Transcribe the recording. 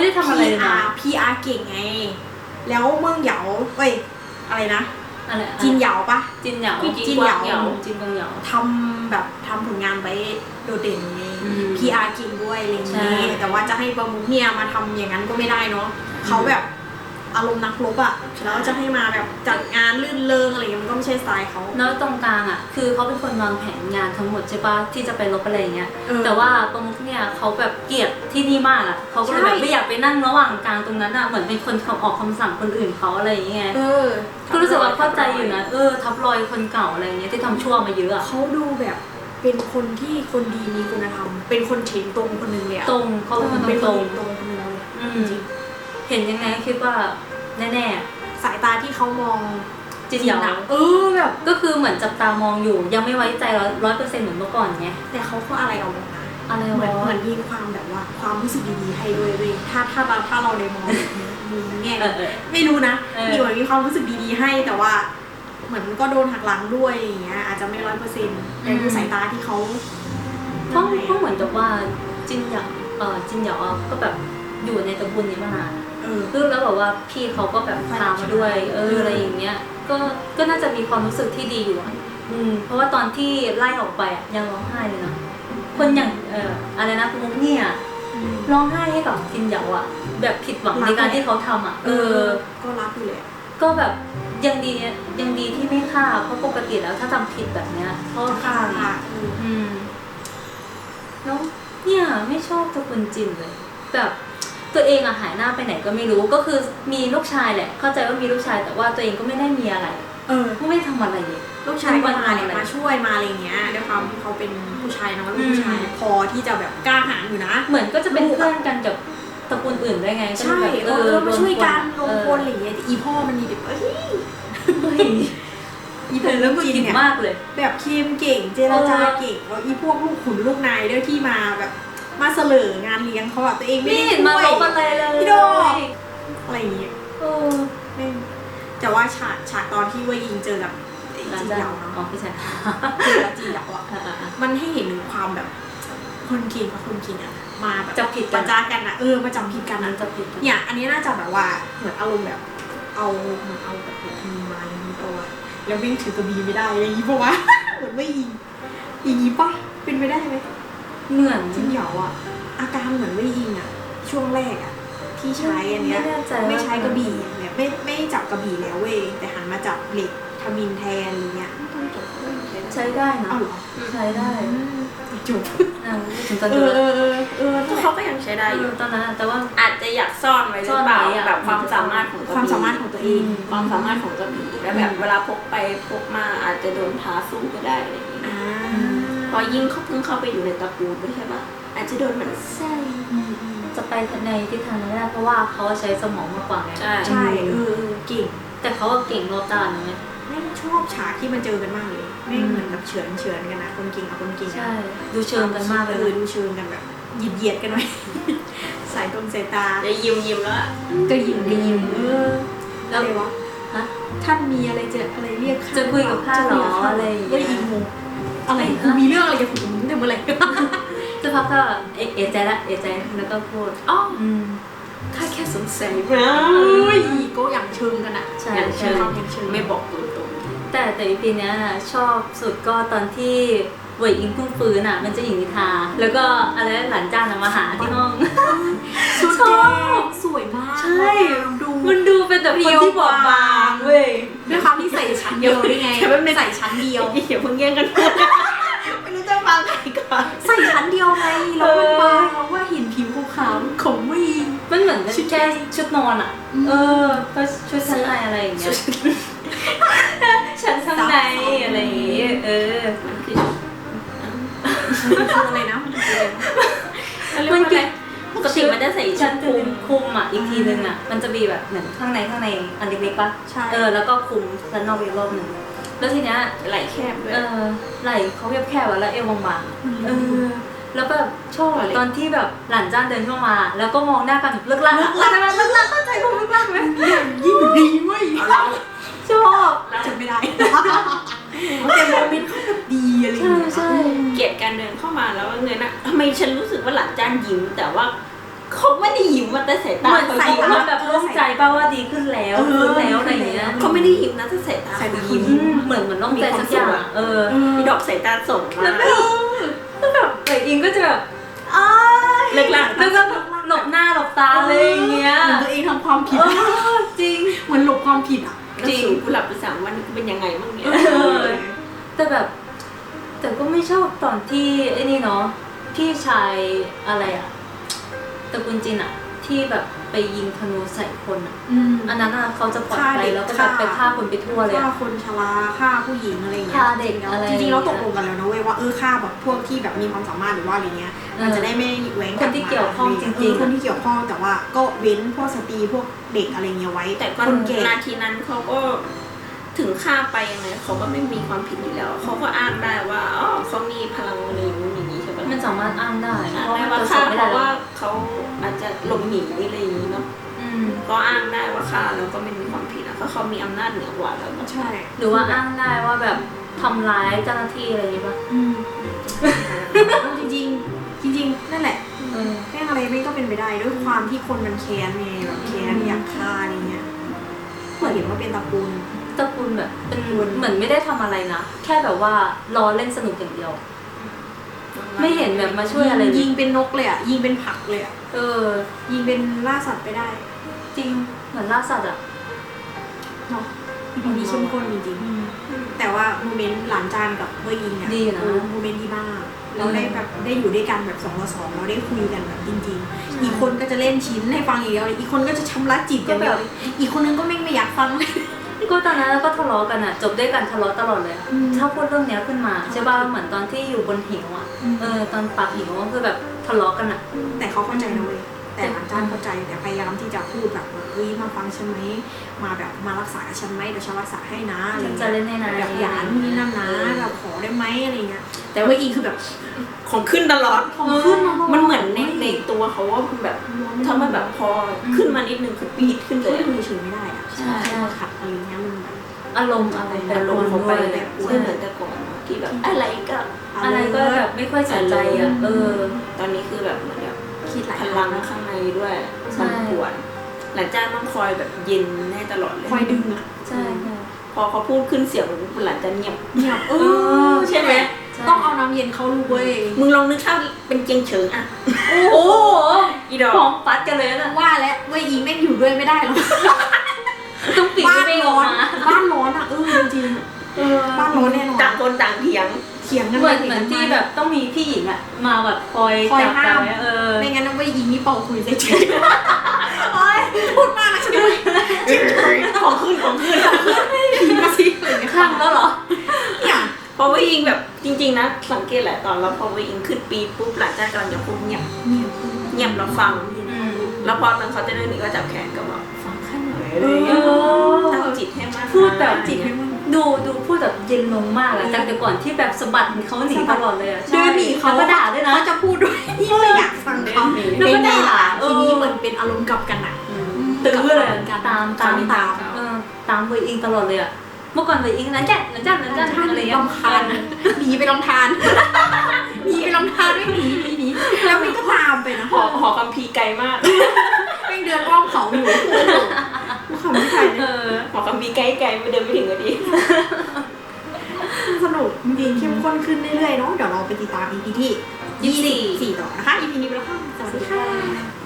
ไม่ได้ทำอะไรเลยนะ PR PR เก่งไง แล้วเมืองเหยาเอ้ยอะไรนะ อะไรอะจีนเหยาปะ จินเหยาจินเหยาจินกวางเหยา ทำแบบทำผลงานไว้โดดเด่นไง อืม PR เก่งด้วยอะไรอย่างใช่นี้แต่ว่าจะให้ประมุขเนี่ยมาทำอย่างนั้นก็ไม่ได้เนาะเขาแบบอารมณ์นักรบอะแล้วจะให้มาแบบจัดงานลื่นเริงอะไรอย่างเงี้ยมัน ก็ไม่ใช่สไตล์เขา แล้วตรงกลางอะ คือเขาเป็นคนวางแผนงานทั้งหมดใช่ปะที่จะไปลบอะไรอย่างเงี้ย เออแต่ว่าประมุขเนี่ยเขาแบบเกลียดที่นี่มากอะเขาก็เลยแบบใช่ ไม่อยากไปนั่งระหว่างกลางตรงนั้นอะ เหมือนเป็นคนออกคำสั่งคนอื่นเขาอะไรอย่างเงี้ย เออก็รู้สึกว่าเข้าใจอยู่นะ เออ ทับรอยคนเก่าอะไรอย่างเงี้ยที่ทำชั่วมาเยอะอะเขาดูแบบเป็นคนที่คนดีมีคุณธรรม เป็นคนเฉงตรงคนหนึ่งเลยอะตรงเขาเป็นคนเป็นคตนรงเฉงตรงคนหนึ่งเลยอืมจริงเห็นยังไงก็คิดว่าแน่สายตาที่เขามองๆ จินเหยาอะเออแบบก็คือเหมือนจับตามองอยู่ ยังไม่ไว้ใจร้อยเปอร์เซ็นต์เหมือนเมื่อก่อนไงแต่เขาก็อะไรเอาลงนะอะไรเหมือนวะเหมือนมีความแบบว่า ความรู้สึกดีๆให้ด้วยเว้ยถ้าถ้าเราถ้าเราในมองมุมแง่เออเออไม่รู้นะเออมีเหมือนมีความรู้สึกดีๆให้แต่ว่า เหมือนก็โดนหักหลังด้วยอย่างเงี้ยอาจจะไม่ร้อยเปอร์เซ็นต์แต่ดูสายตาที่เขาเพราะเพราะเหมือนกับว่าจินเหยาเออจินเหยาอะก็แบบ อยู่ในตระกูลนี้มานานเออคือแล้วแบบว่าพี่เขาก็แบบพามาด้วย เอออะไรอย่างเงี้ย ก็ก็น่าจะมีความรู้สึกที่ดีอยู่อะอืม เพราะว่าตอนที่ไล่ออกไปอะยังร้องไห้เลยนะคนอย่างเอ่ออะไรนะมุกเนี่ยร้องไห้ให้กับจินเหยาอะแบบผิดหวังในการที่เขาทำอะเออ ก็รักอยู่แหละก็แบบยังดีเนี่ยยังดีที่ไม่ฆ่าเพราะปกติแล้วถ้าทำผิดแบบเนี้ยเขาก็ฆ่าไงเอออืมแล้วเนี่ยไม่ชอบตระกูลจินเลย แบบ ตัวเองอะหายหน้าไปไหนก็ไม่รู้ก็คือมีลูกชายแหละ เข้าใจว่ามีลูกชายแต่ว่าตัวเองก็ไม่ได้มีอะไรเออก็ไม่ได้ทำอะไรเลยลูกชายก็มาไม่เนี่ยทำอะไรมาช่วยมาอะไรเงี้ยด้วยความที่เขาเป็นผู้ชายเนาะลูกผู้ชายอืมพอที่จะแบบกล้าหาญอยู่นะ เหมือนก็จะเป็นเพื่อนกันกับตระกูลอื่นได้ไงใช่ก็เอเลยแบบอมาช่วยกันลรงวมพลอะไรเงี้ยแต่อีพ่อมันมีแบบเอ้ยเฮ้ยอีเห็นแล้วก็จีนกินเนี่ยมากเลย แบบคิมเก่งเจรจาเออเก่งแล้วอีพวกลูกขุนลูกนายด้วยที่มาแบบ มาเสลองานเลี้ยงเขาอะตัวเองไม่ไม่ได้เห็นช่มาวย ลบอะไรเลยพี่โด อะไรอย่างเงี้ยเออแม่งแต่ว่าฉากฉากตอนที่เว่ายิงเจอกับไอ้หลังจีนจากเหยาเนาะอ๋อพี่ชายเจอกับจีนเหยาอะอะอะอะมันให้เห็นถึงความแบบ คนเก่งกับคนเก่งอะมาแบบจับผิดปกัระนจานกันอะเออมาจับผิดกันมัอะนจะผิดกันเนี่ยอันนี้น่าจะแบบว่าเหมือนอารมณ์แบบ เอาเหมือนเอาแบบมีมาอย่างนี้ตัวแล้ววิ่งถือกระบี่ไม่ได้อย่างนี้ปะวะ เหมือนไม่ยิงอย่างนี้ปะเป็นไปได้ไหม เหมือนจริงเหรออะอาการเหมือนไม่ยิงอะช่วงแรกอะที่ใช้อันเนี้ยไม่แน่ใจไม่ว่าใช้กระบี่เนี่ยไม่ไม่จับกระบี่แล้วเว้ยแต่หันมาจับเหล็กทมินแทนอะไรเงี้ยต้องจบเรื่องใช่ไหมใช้ได้นะอ้าวเหรอใช้ได้จบนะถึงตอนเอจบอแล้วเออเออเออก็เขาก็ยังใช้ได้อยู่ ตอนนั้นอะแต่ว่า อาจจะอยากซ่อนไว้หรือเปล่าซ่อนไว้อะ แบบความสามารถของกระบี่ความสามารถของตัวเอง ความสามารถของกระบี่แล้วแบบเวลาพกไปพกมาอาจจะโดนท้าสู้ก็ได้อะไรอย่างเงี้ย อ่า พอยิ่งเขาเพิ่งเข้าไปอยู่ในตระกูลด้วยใช่ปะอาจจะโดนเหมือนไส้จะไปในทิศทางนั้นไม่ได้เพราะว่าเขาใช้สมองมากกว่าไงใช่ใช่เออเออเก่งแต่เขาก็เก่งรอบด้านนะเนี่ยแม่งชอบฉากที่มันเจอกันมากเลยแม่งเหมือนแบบเฉือนเฉือนกันนะคนเก่งกับคนเก่งอะใช่ดูเชิงกันมากเลยเออดูเชิงกันแบบเหยียดเหยียดๆกันไว้สายตรงสายตาจะยิ้มยิ้มแล้วอะก็ยิ้มก็ยิ้มเออแล้วอะไรวะฮะท่านมีอะไรจะอะไรเรียกข้าจะคุยกับข้าเหรอจะคุยกับข้าอะไรอย่างเงี้ยไม่ได้ยินงง อะไรกูมีเรื่องอะไรกับผมแต่เมื่อไหร่จะพักก็เอะเอะใจละเอะใจแล้วก็พูดอ๋ออืมข้าแค่สงสัยเฮ้ยก็อย่างเชิงกันอะใช่อย่างใช่เชิงอย่างเชิงไม่บอกตรงแต่แต่อีพีเนี้ยชอบสุดก็ตอนที่เหวยอิงเพิ่งฟื้นอะ มันจะหญิงนิทา แล้วก็อะไรหลานจ้างน่ะมาหาที่ห้องชุดชอบแดงสวยมาก ใช่ดูมันดูเป็นแบบคนที่บอบบางเว้ยด้วยความที่ใส่ชั้นเดียวด้วยไงใส่ชั้นเดียวๆอย่าเพิ่งแย่งกันพูด ไม่รู้จะฟังใครก่อนใส่ชั้นเดียวไงแล้วมันบางแล้วว่าเห็นผิวขาวๆของไม่มันเหมือนชุดแค่ชุดนอนอะอืมเออก็ชุดชั้นในอะไรอย่างเงี้ยชั้นข้างในอะไรอย่างเงี้ยเออมันคือมันคืออะไรนะมันคืออะไรนะมันคือปกติมันจะใส่ชั้ชั้นนคุคุมมคุมอะอีกทีนึงอะ มันจะมีแบบเหมือนข้างในข้างในอันเล็กๆปะใช่เออแล้วก็คุมชั้นนอกอีกรอบหนึ่ง แล้วทีเนี้ยไหลแคบด้วย เออไหล่เขาแคบๆอะแล้วเอวบางๆเออแล้วแบบชอบอะอะไรตอนที่แบบหลานจ้านเดินเข้ามา แล้วก็มองหน้ากันแบบเลิกลักอะเข้าใจไหมเลิกลักเข้าใจผมเลิกลักไหมยิ่งดีเว้ยเอาเราชอบจำไม่ได้แต่โมเมนต์เขาแบบดีอะไรอย่างใช่เงี้ยใช่เกลียดการเดินเข้ามาแล้วเงินอะทำไมฉันรู้สึกว่าหลานจ้านยิ้มแต่ว่า เขาไม่ไม่ได้ยิ้มมันแต่สายตาเหมือนเขาใส่ยิ้มตาอะแบบโล่งใจป่าว่าดีขึ้นแล้วเออฟื้นแล้วอะไรอย่างเงี้ย เขาไม่ได้ยิ้มนะแต่สายตาสายเขาตายิ้มอืม เหมือนเหมือนโล่งใจสักอย่างอะเออ มีดอกสายตาส่งแล้มาวก็แล้วแบบเอออิงก็จะแบบอ้ายเลิกละแล้วก็หลบหน้าหลบตาเลยอย่างเงี้ยเหมือนตัวเองทำความผิดเออจริง เหมือนหลบความผิดอะจริงกูหลับไปสามวันกูเป็นยังไงบ้างเนี่ยเออ แต่แบบ แต่ก็ไม่ชอบตอนที่ไอ้นี่เนาะพี่ชายอะไรอะ ตระกูลจินอะที่แบบไปยิงธนูใส่คนอะอืมอันนั้นอะเขาจะปล่อยฆ่าไปเด็กแล้วก็แบบฆ่า ไปฆ่าคนไปทั่วเลยฆ่าอะ คนชราฆ่าผู้หญิงอะไรเงี้ยฆ่าเด็กอะไรจริงๆเราตกลงกันแล้วนะเว้ยว่าเออฆ่าแบบพวกที่แบบมีความสามารถหรือว่าอะไรเงี้ยมันจะได้ไม่แหวงคนที่เกี่ยวข้องจริงๆ เออคนที่เกี่ยวข้องแต่ว่าก็เว้นพวกสตรีพวกเด็กอะไรเงี้ยไว้แต่ก็คนแก่นาทีนั้นเขาก็ถึงฆ่าไปยังไงเขาก็ไม่มีความผิดอยู่แล้ว เขาก็อ้างได้ว่าอ๋อเขามีพลังอะไรอย่างนู้นอย่างนี้ใช่ปะมันสามารถอ้างได้อ้างเพราะได้มันว่าตรวจสฆ่าอบไม่เพได้ราะแล้ว่าว เขาอาจจะหลบหนีอะไรอย่างนี้เนาะอืมก็อ้างได้ว่าฆ่าแล้วก็ไม่มีความผิดนะเพราะเขามีอำนาจเหนือกว่าแล้วก็ใช่ หรือว่าอ้างได้ว่าแบบทำร้ายเจ้าหน้าที่อะไรอย่างเงี้ยป่ะอืมจริงๆจริงๆนั่นแหละเออแม่งอะไรไม่ก็เป็นไปได้ด้วยความที่คนมันแค้นไงแบบแค้นอยากฆ่าอะไรเงี้ยเหมือนเห็นว่าเป็นตระกูลตระกูลแบบเป็นเหมือนไม่ได้ทำอะไรนะ แค่แบบว่าล้อเล่นสนุกอย่างเดียว ไม่เห็นแบบมาช่วยอะไรเลยิยงเป็นนกเลยอะ ยิงเป็นผักเลยอะ เออ ยิงเป็นล่าสัตว์ไปได้ จริงเหมือนล่าสัตว์อะเนาะอีพีนี้เข้มข้นจริงๆแต่ว่าโมเมนต์หลานจานกับเบอร์ยิงเนี่ยดีนะโอ้โมเมนต์ดีมากเราได้แบบได้อยู่ด้วยกันแบบสองต่อสองเราได้คุยกันแบบจริง ๆ อีกคนก็จะเล่นชิ้นให้ฟังอย่างเดียวเลยอีกคนก็จะชำระจิตอย่างเดียวเลยอีกคนนึงก็ไม่งไม่อยากฟังเลย ก็ตอนนั้นเราก็ทะเลาะกันอะ จบด้วยกันทะเลาะตลอดเลยอะอืมถ้าพูดเรื่องเนี้ยขึ้นมาใช่ป่ะเหมือนตอนที่อยู่บนหิวอะอืม เออตอนปากหิวก็คือแบบทะเลาะกันอะ แต่เขาเข้าใจนะเว้ย แต่หลานจานเข้าใจแต่พยายามที่จะพูดแบบว่าเฮ้ยมาฟังฉันไหมมาแบบมารักษากับฉันไหมเดี๋ยวฉันรักษาให้นะอะไรฉันเงี้ยจะเล่นให้นายแบบอย่านู่นนี่นั่นนะแบบขอได้ไหมอะไรเงี้ยแต่ว่าอีคือแบบของขึ้นตลอดของขึ้นมามัมันเหมือนในในตัวเขาว่ามันแบบถ้ามันแบบพอขึ้นมานิดนึงคือปีดขึ้นเลช่วยยมือถือไม่ได้อะใช่ใช่ขัดอะไรเงี้ยมันแบบอารมณ์อะไรแต่ลงเขาไปด้แบวยบไม่เหมือนแต่ก่อนเนอะที่แบบอะไรก็อะไรก็แบบไม่ค่อยสนใจอะเออ ตอนนี้คือแบบเหมือนแบบ คิดหลายพคลัรั้งงข้างในด้วยใช่ มันปวดหลังจากต้องคอยแบบเย็นให้ตลอดเลย คอยดึงอะใช่ใช่พอเขาพูดขึ้นเสียงหลังจากเงียบเงียบเออใช่ไหมใช่ ต้องเอาน้ำเย็นเข้าลูกเว้ยมึงลองนึกถ้าเป็นเจียงเฉิงอะโอ้โหอีดอพร้อกมปัดกันเลยนะว่าแล้วเว้ยอีแม่งอยู่ด้วยไม่ได้หรอกต้องปิดบ้านไม่อร้ออกนมาบ้านร้อนอะเออจริงๆเออบ้านร้อนแน่นอนต่างคนต่างเถียงเถียงกันเหมือนไปเหมือนถีที่ยงกัแบบต้องมีพี่หญิงอะมาแบบคอยคอยจับห้ากันมไว้เออไม่งั้นนะเว้ยอีนี่เป่าคุยเฉยๆโอ๊ยพูดมากนะใช่ไหมของขึ้นของขึ้นผีมาสิอะไรเงี้ยข้างแล้วเหรอ เนี่ย พอว่ายิงแบบจริง ๆ นะ สังเกตแหละตอนเราพอว่ายิงขึ้นปีปุ๊บหลังจากกำลังจะพูดเงียบเงียบเงียบเราฟังอืมแล้วพอตอนเขาจะเดินหนีก็จับแขนก็บอกฟังข้างหน่อยเออะไรอย่างเงี้ยอตั้งจิตให้มากพูดแบบจิตให้มัน ดูดูพูดแบบเย็นลงมากอะจากแต่ก่อนที่แบบสะบัดเขาหนีตลอดเลยอะเดินหนีเขาแล้วก็ด่าด้วยนะเขาจะพูดด้วยที่ไม่อยากฟังเขาแล้วก็เป็นไงด่าล่ะเออทีนี้เหมือนเป็นอารมณ์กลับกันอะตื้อเลยกันตามตามตามเออตามเวอิงตลอดเลยอะเมื่อก่อนเวอิงนั้นแจ๊ะนั้นจ้ะนั้นจ้ะท่านอะไรเงี้ยลำคาญหนีไปลำธารหนีไปลำธารไม่หนีหนีหนีแล้วมันก็ตามไปนะหอหอคัมภีร์ไกลมากแม่งเดินอ้อมเขาอยู่กูขำไม่ใช่เอเลย อหอคัมภีร์ไกลไกลไม่เดินไปถึงก็ดี สนุกจริงๆเข้มข้นขึ้นเรื่อยๆเนาะเดี๋ยวเราไปติดตาม EP ที่ยี่สิบสี่24ต่อนะคะ EP นี้ไปแล้วค่ะสวัสดีค่ะ